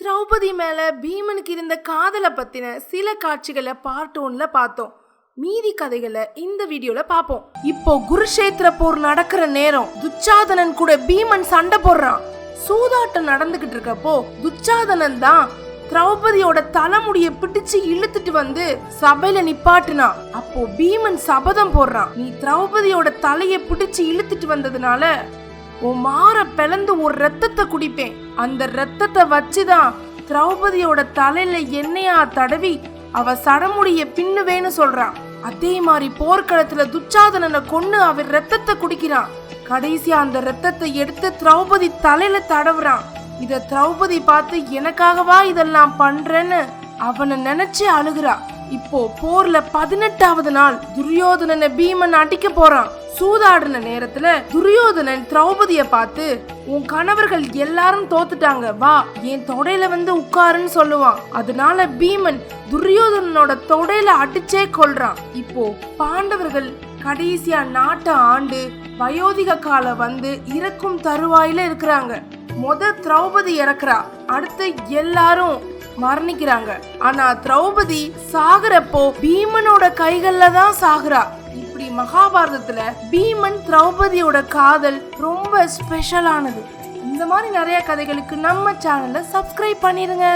திரௌபதி மேலே பீமனுக்கு இருந்த காதலை பற்றின சில காட்சிகளை பார்ட் ஒன்ல பார்த்தோம். மீதி கதைகளை இந்த வீடியோல பார்ப்போம். இப்போ குருஷேத்திர போர் நடக்கிற நேரம். துச்சாதனன் கூட பீமன் சண்டை போடுறான். சூதாட்டம் நடந்துகிட்டு இருக்கப்போ துச்சாதனன் தான் திரௌபதியோட தலைமுடிய பிடிச்சு இழுத்துட்டு வந்து சபையில நிப்பாட்டுனான். அப்போ பீமன் சபதம் போடுறான். நீ திரௌபதியோட தலைய பிடிச்சு இழுத்துட்டு வந்ததுனால உன் மாற பிளந்து ஒரு ரத்தத்தை குடிப்பேன். அந்த ரத்தத்தை வச்சுதான் திரௌபதியோட தலையில எண்ணெயா தடவி அவ சடமுடிய பின்னுவேன்னு சொல்றான். அதே மாதிரி போர்க்களத்துல துச்சாதனனை கொன்னு அவர் ரத்தத்தை குடிக்கிறான். கடைசியா அந்த ரத்தத்தை எடுத்து திரௌபதி தலையில தடவுறான். இத திரௌபதி பார்த்து எனக்காகவா இதெல்லாம் பண்றேன்னு அவனை நினைச்சு அழுகுறா. இப்போ போர்ல பதினெட்டாவது நாள் துரியோதனனை பீமன் அடிக்க போறான். சூதாடின நேரத்துல துரியோதனன் திரௌபதிய பார்த்து உன் கணவர்கள் எல்லாரும் தோத்துட்டாங்க வா என் தொடையில வந்து உட்காருன்னு சொல்லுவான். அதனால பீமன் துரியோதனனோட தொடையில அடிச்சே கொள்றான் இப்போ பாண்டவர்கள் கடைசியா நாட்டை ஆண்டு வயோதிக காலம் வந்து இறக்கும் தருவாயில இருக்கிறாங்க. மொத திரௌபதி இறக்குறா. அடுத்து எல்லாரும் மரணிக்கிறாங்க. ஆனா திரௌபதி சாகுறப்போ பீமனோட கைகள்ல தான் சாகுறா. மகாபாரதத்துல பீமன் திரௌபதியோட காதல் ரொம்ப ஸ்பெஷலானது இந்த மாதிரி நிறைய கதைகளுக்கு நம்ம சேனலை சப்ஸ்கிரைப் பண்ணிருங்க.